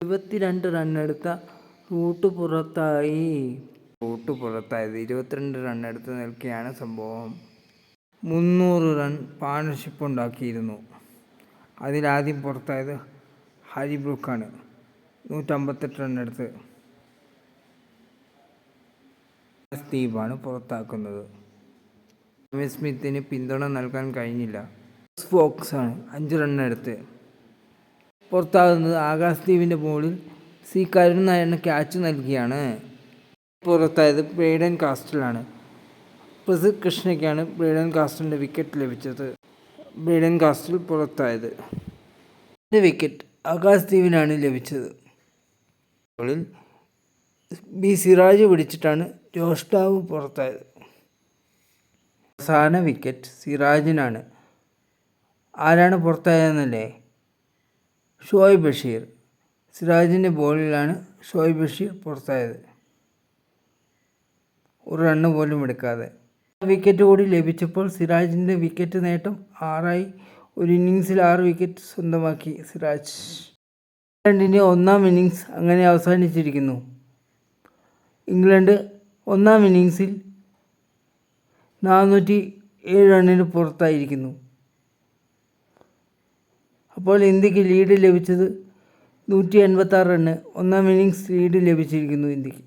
ഇരുപത്തിരണ്ട് റണ്ണെടുത്ത റൂട്ട് പുറത്തായി. റൂട്ട് പുറത്തായത് ഇരുപത്തിരണ്ട് റണ്ണെടുത്ത് നിൽക്കുകയാണ് സംഭവം. മുന്നൂറ് റൺ പാർട്ണർഷിപ്പ് ഉണ്ടാക്കിയിരുന്നു. അതിലാദ്യം പുറത്തായത് ഹരി ബ്രൂക്കാണ് നൂറ്റമ്പത്തെട്ട് റണ്ണെടുത്ത് സ്റ്റീവാണ് പുറത്താക്കുന്നത്. സ്മിത്തിന് പിന്തുണ നൽകാൻ കഴിഞ്ഞില്ല. ഫോക്സാണ് അഞ്ച് റണ്ണെടുത്ത്. പുറത്താകുന്നത് ആകാശ് ദ്വീപിന്റെ ബോളിൽ സി കരുൺ നായരുടെ ക്യാച്ച് നൽകിയാണ്. പുറത്തായത് ബ്രേഡൻ കാസ്റ്റലാണ്. പ്രസിദ്ധ് കൃഷ്ണയ്ക്കാണ് ബ്രേഡൻ കാസ്റ്റലിന്റെ വിക്കറ്റ് ലഭിച്ചത്. ബ്രേഡൻ കാസ്റ്റൽ പുറത്തായത്. എന്റെ വിക്കറ്റ് ആകാശ് ദ്വീപിനാണ് ലഭിച്ചത് ബി സിറാജ് പിടിച്ചിട്ടാണ് ജോഷ്ടാവ് പുറത്തായത്. അവസാന വിക്കറ്റ് സിറാജിനാണ്. ആരാണ് പുറത്തായതെന്നല്ലേ? ഷോയ് ബഷീർ. സിറാജിന്റെ ബോളിലാണ് ഷോയ് ബഷീർ പുറത്തായത്. ഒരു റണ്ണ് പോലും എടുക്കാതെ. വിക്കറ്റ് കൂടി ലഭിച്ചപ്പോൾ സിറാജിന്റെ വിക്കറ്റ് നേട്ടം ആറായി. ഒരു ഇന്നിങ്സിൽ ആറ് വിക്കറ്റ് സ്വന്തമാക്കി സിറാജ്. ഇംഗ്ലണ്ടിന്റെ ഒന്നാം ഇന്നിങ്സ് അങ്ങനെ അവസാനിച്ചിരിക്കുന്നു. ഇംഗ്ലണ്ട് ഒന്നാം ഇന്നിങ്സിൽ നാനൂറ്റി ഏഴ് റണ്ണിന് പുറത്തായിരിക്കുന്നു. അപ്പോൾ ഇന്ത്യയ്ക്ക് ലീഡ് ലഭിച്ചത് നൂറ്റി എൺപത്താറ് റണ്ണ് ഒന്നാം ഇന്നിങ്സ് ലീഡ് ലഭിച്ചിരിക്കുന്നു ഇന്ത്യയ്ക്ക്.